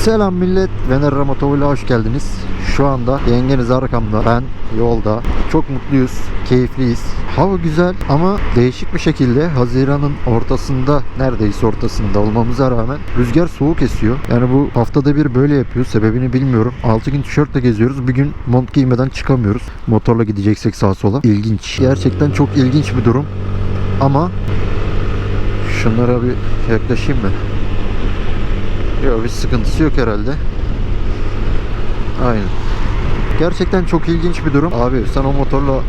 Selam millet. Vener Motov'la hoş geldiniz. Şu anda yengeniz arkamda. Ben yolda. Çok mutluyuz. Keyifliyiz. Hava güzel ama değişik bir şekilde Haziran'ın ortasında neredeyse ortasında olmamıza rağmen rüzgar soğuk esiyor. Yani bu haftada bir böyle yapıyor. Sebebini bilmiyorum. 6 gün tişörtle geziyoruz. Bir gün mont giymeden çıkamıyoruz. Motorla gideceksek sağa sola. İlginç. Gerçekten çok ilginç bir durum. Ama şunlara bir yaklaşayım mı? Yok bir sıkıntısı yok herhalde. Aynen. Gerçekten çok ilginç bir durum. Abi sen o motorla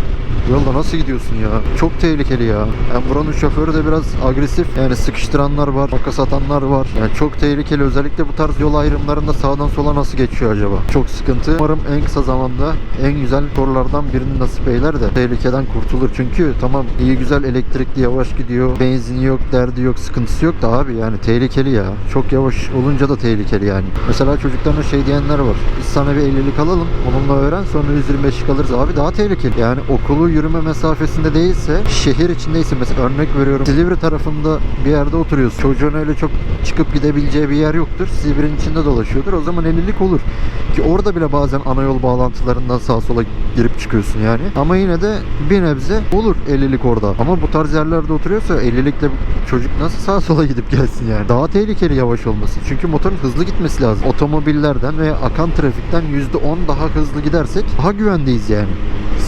yolda nasıl gidiyorsun ya? Çok tehlikeli ya. Yani buranın şoförü de biraz agresif. Yani sıkıştıranlar var, makas atanlar var. Yani çok tehlikeli. Özellikle bu tarz yol ayrımlarında sağdan sola nasıl geçiyor acaba? Çok sıkıntı. Umarım en kısa zamanda en güzel motorlardan birini nasip eyler de tehlikeden kurtulur. Çünkü tamam iyi güzel elektrikli yavaş gidiyor. Benzini yok, derdi yok, sıkıntısı yok da abi yani tehlikeli ya. Çok yavaş olunca da tehlikeli yani. Mesela çocuklarına şey diyenler var. Biz sana bir 50'lik alalım. Onunla öğren sonra 125'lik alırız. Abi daha tehlikeli. Yani okulu yürüme mesafesinde değilse şehir içindeyse mesela örnek veriyorum Silivri tarafında bir yerde oturuyorsun. Çocuğun öyle çok çıkıp gidebileceği bir yer yoktur. Silivri'nin içinde dolaşıyordur. O zaman 50'lik olur. Ki orada bile bazen ana yol bağlantılarından sağa sola girip çıkıyorsun yani. Ama yine de bir nebze olur 50'lik orada. Ama bu tarz yerlerde oturuyorsa 50'likle çocuk nasıl sağa sola gidip gelsin yani. Daha tehlikeli yavaş olması. Çünkü motorun hızlı gitmesi lazım. Otomobillerden veya akan trafikten %10 daha hızlı gidersek daha güvendeyiz yani.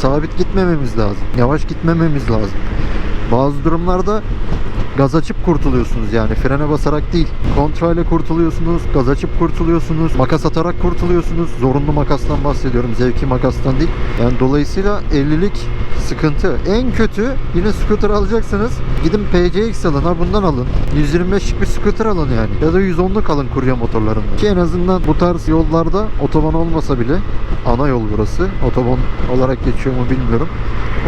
Sabit gitmememiz lazım. Yavaş gitmememiz lazım. Bazı durumlarda gaz açıp kurtuluyorsunuz yani frene basarak değil. Kontrolle kurtuluyorsunuz, gaz açıp kurtuluyorsunuz, makas atarak kurtuluyorsunuz. Zorunlu makastan bahsediyorum, zevki makastan değil. Yani dolayısıyla 50'lik sıkıntı. En kötü yine scooter alacaksınız. Gidin PCX alın ha bundan alın. 125'lik bir scooter alın yani. Ya da 110'luk alın kurye motorlarında. Ki en azından bu tarz yollarda otoban olmasa bile ana yol burası. Otoban olarak geçiyor mu bilmiyorum.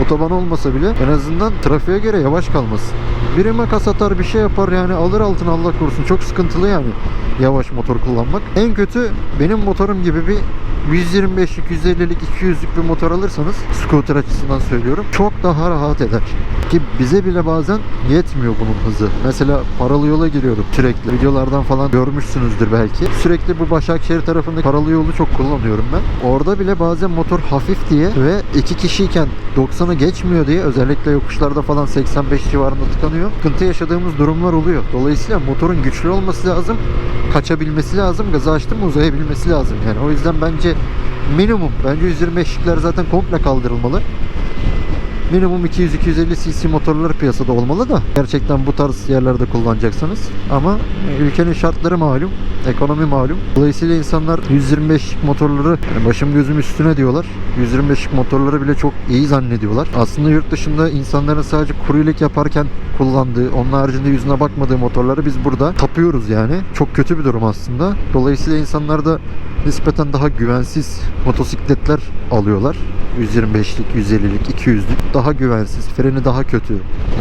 Otoban olmasa bile en azından trafiğe göre yavaş kalmasın. Biri makas atar bir şey yapar yani alır altına Allah korusun. Çok sıkıntılı yani yavaş motor kullanmak. En kötü benim motorum gibi bir 125'lik, 150'lik, 200'lük bir motor alırsanız scooter açısından söylüyorum çok daha rahat eder. Ki bize bile bazen yetmiyor bunun hızı. Mesela paralı yola giriyorum sürekli. Videolardan falan görmüşsünüzdür belki. Sürekli bu Başakşehir tarafındaki paralı yolu çok kullanıyorum ben. Orada bile bazen motor hafif diye ve iki kişiyken 90'ı geçmiyor diye özellikle yokuşlarda falan 85 civarında tıkanıyor. Sıkıntı yaşadığımız durumlar oluyor. Dolayısıyla motorun güçlü olması lazım. Kaçabilmesi lazım. Gazı açtım mı uzayabilmesi lazım. Yani o yüzden bence minimum bence 125'likler zaten komple kaldırılmalı. Minimum 200-250 cc motorlar piyasada olmalı da gerçekten bu tarz yerlerde kullanacaksanız. Ama ülkenin şartları malum, ekonomi malum. Dolayısıyla insanlar 125 motorları yani başım gözüm üstüne diyorlar. 125 motorları bile çok iyi zannediyorlar. Aslında yurt dışında insanların sadece kuryelik yaparken kullandığı, onun haricinde yüzüne bakmadığı motorları biz burada tapıyoruz yani. Çok kötü bir durum aslında. Dolayısıyla insanlar da nispeten daha güvensiz motosikletler alıyorlar. 125'lik, 150'lik, 200'lük daha güvensiz, freni daha kötü.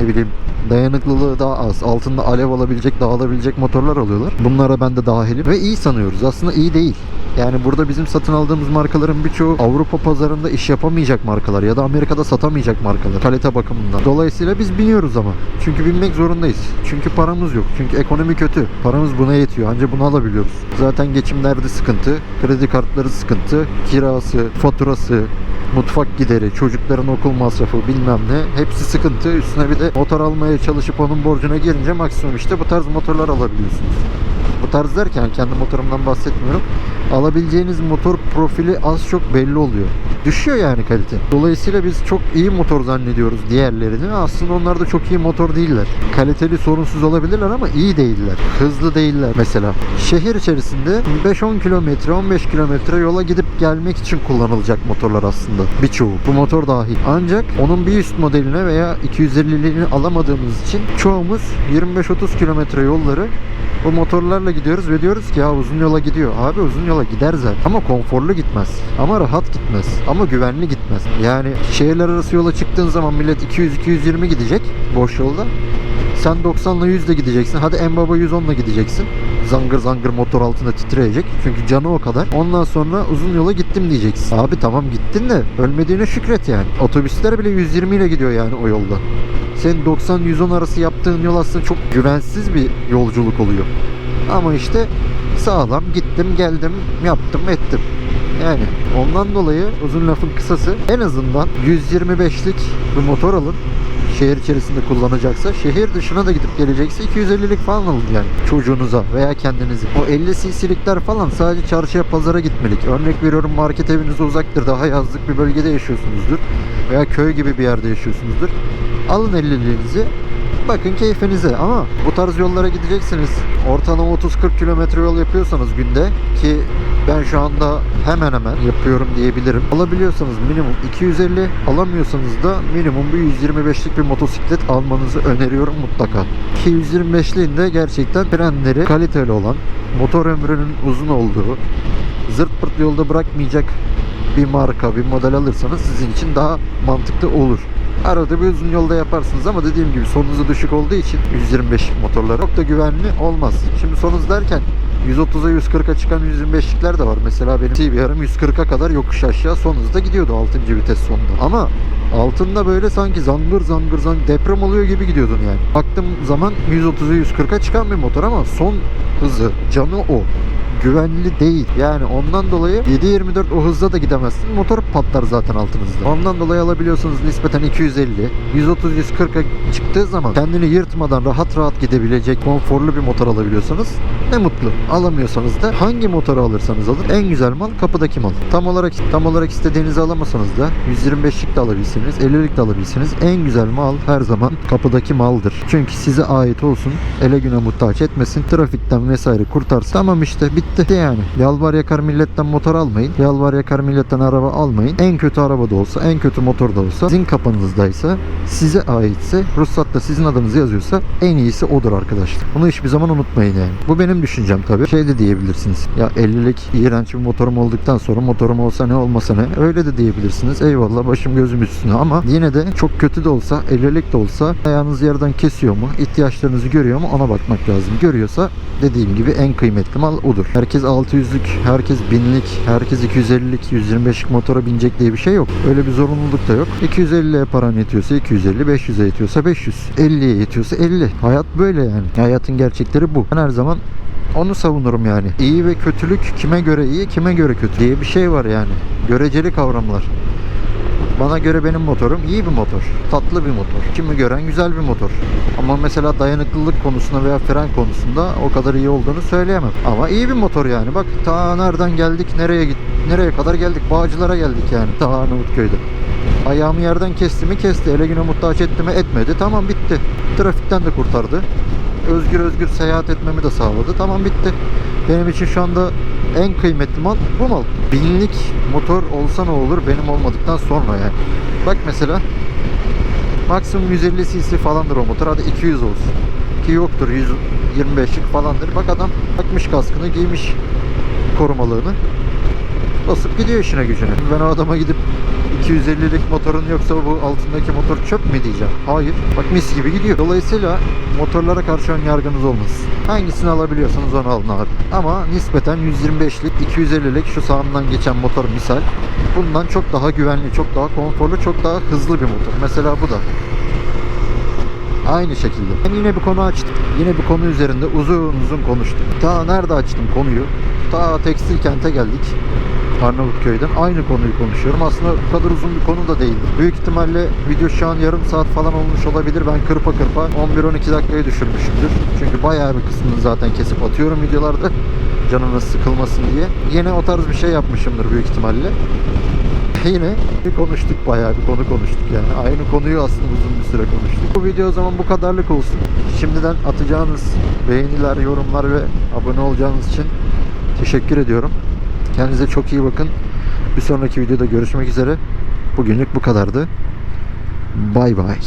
Ne bileyim dayanıklılığı daha az. Altında alev alabilecek, dağılabilecek motorlar alıyorlar. Bunlara ben de dahilim ve iyi sanıyoruz. Aslında iyi değil. Yani burada bizim satın aldığımız markaların birçoğu Avrupa pazarında iş yapamayacak markalar ya da Amerika'da satamayacak markalar kalite bakımından. Dolayısıyla biz biniyoruz ama. Çünkü binmek zorundayız. Çünkü paramız yok. Çünkü ekonomi kötü. Paramız buna yetiyor. Ancak bunu alabiliyoruz. Zaten geçim derdi sıkıntı. Kredi kartları sıkıntı. Kirası, faturası, mutfak gideri, çocukların okul masrafı bilmem ne hepsi sıkıntı. Üstüne bir de motor almaya çalışıp onun borcuna girince maksimum işte bu tarz motorlar alabiliyorsunuz. Bu tarz derken kendi motorumdan bahsetmiyorum. Alabileceğiniz motor profili az çok belli oluyor. Düşüyor yani kalite. Dolayısıyla biz çok iyi motor zannediyoruz diğerlerini. Aslında onlar da çok iyi motor değiller. Kaliteli sorunsuz olabilirler ama iyi değiller. Hızlı değiller mesela. Şehir içerisinde 5-10 kilometre, 15 kilometre yola gidip gelmek için kullanılacak motorlar aslında. Birçoğu. Bu motor dahil. Ancak onun bir üst modeline veya 250'liğini alamadığımız için çoğumuz 25-30 kilometre yolları bu motorlarla gidiyoruz ve diyoruz ki ya uzun yola gidiyor. Abi uzun yola gider zaten. Ama konforlu gitmez. Ama rahat gitmez. Ama güvenli gitmez. Yani şehirler arası yola çıktığın zaman millet 200-220 gidecek boş yolda. Sen 90'la 100 ile gideceksin. Hadi en baba 110 ile gideceksin. Zangır zangır motor altında titreyecek. Çünkü canı o kadar. Ondan sonra uzun yola gittim diyeceksin. Abi tamam gittin de ölmediğine şükret yani. Otobüsler bile 120 ile gidiyor yani o yolda. Senin 90-110 arası yaptığın yol aslında çok güvensiz bir yolculuk oluyor. Ama işte Sağlam gittim geldim yaptım ettim. Yani ondan dolayı uzun lafın kısası en azından 125'lik bir motor alın. Şehir içerisinde kullanacaksa şehir dışına da gidip gelecekse 250'lik falan alın yani çocuğunuza veya kendinize. O 50 cc'likler falan sadece çarşıya pazara gitmelik. Örnek veriyorum market evinize uzaktır daha yazlık bir bölgede yaşıyorsunuzdur veya köy gibi bir yerde yaşıyorsunuzdur. Alın 50'liğinizi Bakın keyfinize ama bu tarz yollara gideceksiniz. Ortalama 30-40 kilometre yol yapıyorsanız günde ki ben şu anda hemen hemen yapıyorum diyebilirim. Alabiliyorsanız minimum 250, alamıyorsanız da minimum bir 125'lik bir motosiklet almanızı öneriyorum mutlaka. Ki 125'liğin de gerçekten frenleri kaliteli olan, motor ömrünün uzun olduğu, zırt pırt yolda bırakmayacak bir marka, bir model alırsanız sizin için daha mantıklı olur. Arada bir uzun yolda yaparsınız ama dediğim gibi son hızı düşük olduğu için 125 motorlar çok da güvenli olmaz. Şimdi son hız derken 130'a 140'a çıkan 125'likler de var. Mesela benim CBR'ım 140'a kadar yokuş aşağı son hızda gidiyordu 6. vites sonunda. Ama altında böyle sanki zangır zangır zangır deprem oluyor gibi gidiyordun yani. Baktığım zaman 130'a 140'a çıkan bir motor ama son hızı, canı o güvenli değil. Yani ondan dolayı 7.24 o hızda da gidemezsin. Motor patlar zaten altınızda. Ondan dolayı alabiliyorsunuz nispeten 250. 130-140'a çıktığı zaman kendini yırtmadan rahat rahat gidebilecek konforlu bir motor alabiliyorsanız ne mutlu. Alamıyorsanız da hangi motoru alırsanız alın en güzel mal kapıdaki mal. Tam olarak tam olarak istediğinizi alamasanız da 125'lik de alabilseniz 50'lik de alabilseniz en güzel mal her zaman kapıdaki maldır. Çünkü size ait olsun. Ele güne muhtaç etmesin. Trafikten vesaire kurtarsın. Tamam işte bitti yani. Yalvar yakar milletten motor almayın. Yalvar yakar milletten araba almayın. En kötü araba da olsa, en kötü motor da olsa, sizin kapınızdaysa, size aitse, ruhsatta sizin adınız yazıyorsa en iyisi odur arkadaşlar. Bunu hiçbir zaman unutmayın yani. Bu benim düşüncem tabii. Şey de diyebilirsiniz. Ya 50'lik iğrenç bir motorum olduktan sonra motorum olsa ne olmasa ne. Öyle de diyebilirsiniz. Eyvallah başım gözüm üstüne ama yine de çok kötü de olsa 50'lik de olsa ayağınız yerden kesiyor mu? ihtiyaçlarınızı görüyor mu? Ona bakmak lazım. Görüyorsa dediğim gibi en kıymetli mal odur. Herkes 600'lük, herkes 1000'lik, herkes 250'lik, 125'lik motora binecek diye bir şey yok. Öyle bir zorunluluk da yok. 250'ye paran yetiyorsa 250, 500'e yetiyorsa 500, 50'ye yetiyorsa 50. Hayat böyle yani. Hayatın gerçekleri bu. Ben her zaman onu savunurum yani. İyi ve kötülük kime göre iyi, kime göre kötü diye bir şey var yani. Göreceli kavramlar. Bana göre benim motorum iyi bir motor. Tatlı bir motor. Kimi gören güzel bir motor. Ama mesela dayanıklılık konusunda veya fren konusunda o kadar iyi olduğunu söyleyemem. Ama iyi bir motor yani. Bak ta nereden geldik, nereye git, nereye kadar geldik? Bağcılara geldik yani. Ta Arnavutköy'de. Ayağımı yerden kesti mi kesti. Ele güne muhtaç etti mi etmedi. Tamam bitti. Trafikten de kurtardı. Özgür özgür seyahat etmemi de sağladı. Tamam bitti. Benim için şu anda en kıymetli mal bu mal. Binlik motor olsa ne olur benim olmadıktan sonra yani. Bak mesela maksimum 150 cc falandır o motor. Hadi 200 olsun. Ki yoktur 125'lik falandır. Bak adam takmış kaskını giymiş korumalığını. Basıp gidiyor işine gücüne. Ben o adama gidip 250'lik motorun yoksa bu altındaki motor çöp mü diyeceğim. Hayır. Bak mis gibi gidiyor. Dolayısıyla motorlara karşı ön yargınız olmasın. Hangisini alabiliyorsanız onu alın abi. Ama nispeten 125'lik, 250'lik şu sağımdan geçen motor misal. Bundan çok daha güvenli, çok daha konforlu, çok daha hızlı bir motor. Mesela bu da. Aynı şekilde. Ben yine bir konu açtım. Yine bir konu üzerinde uzun uzun konuştum. Ta nerede açtım konuyu? Ta tekstil kente geldik. Arnavutköy'den aynı konuyu konuşuyorum. Aslında bu kadar uzun bir konu da değil. Büyük ihtimalle video şu an yarım saat falan olmuş olabilir. Ben kırpa kırpa 11-12 dakikaya düşürmüşümdür. Çünkü bayağı bir kısmını zaten kesip atıyorum videolarda. Canınız sıkılmasın diye. Yine o tarz bir şey yapmışımdır büyük ihtimalle. Yine bir konuştuk bayağı bir konu konuştuk yani. Aynı konuyu aslında uzun bir süre konuştuk. Bu video o zaman bu kadarlık olsun. Şimdiden atacağınız beğeniler, yorumlar ve abone olacağınız için teşekkür ediyorum. Kendinize çok iyi bakın. Bir sonraki videoda görüşmek üzere. Bugünlük bu kadardı. Bay bay.